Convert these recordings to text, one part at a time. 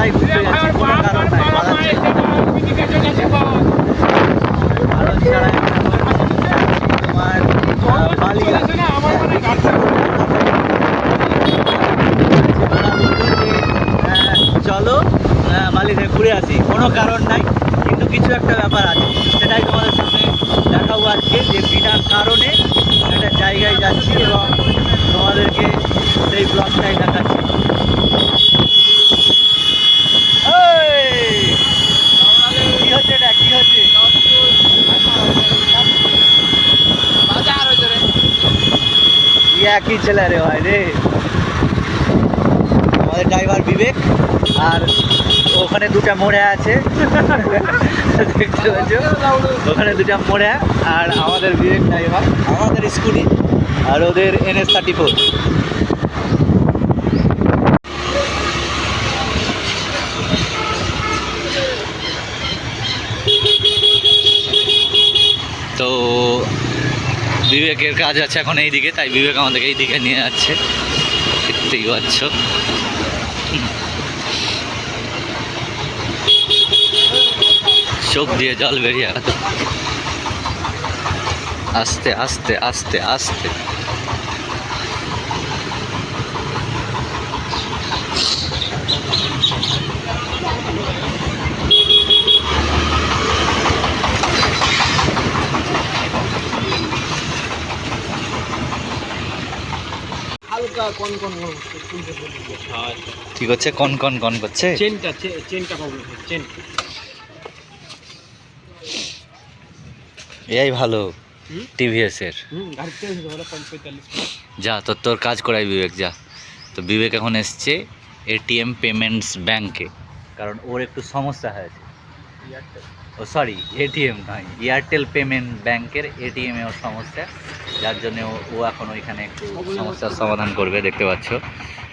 তারাই ঘুরতে যাচ্ছে কোনো কারণ নাই পালাচ্ছে চলো বালিতে ঘুরে আসি। কোনো কারণ নাই কিন্তু কিছু একটা ব্যাপার আছে। সেটাই তোমাদের সামনে দেখাবো আজকে যে বিনা কারণে একটা জায়গায় যাচ্ছি এবং তোমাদেরকে সেই ব্লগটাই দেখাচ্ছি। একই ছেলে রে ভাই রে। আমাদের ড্রাইভার বিবেক আর ওখানে দুটা মোড়ে আছে। ওখানে দুটা মোড়ে আর আমাদের বিবেক ড্রাইভার আমাদের স্কুটি আর ওদের এনএস থার্টি ফোর তো বিবেকের কাজ আছে এখন এই দিকে তাই বিবেক আমাদেরকে এই দিকে নিয়ে যাচ্ছে। দেখতেই পাচ্ছ। চোখ দিয়ে জল বেরিয়ে আসতে আস্তে আস্তে আস্তে আস্তে। হালকা কন কন কন করছে, কন কন কন করছে? চেনটা চেনটা প্রবলেম চেন। এই ভালো? টিভিএস এর যা তোর তোর কাজ করাই বিবেক যা। তো বিবেক এখন এসছে এটিএম পেমেন্টস ব্যাংকে কারণ ওর একটু সমস্যা হয়েছে। ও সরি এটিএম নয় এয়ারটেল পেমেন্ট ব্যাংকের এটিএমে ওর সমস্যা যার জন্য ও- এখন ওইখানে একটু সমস্যার সমাধান করবে দেখতে পাচ্ছ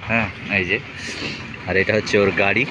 হ্যাঁ এই যে আর এটা হচ্ছে ওর গাড়ি।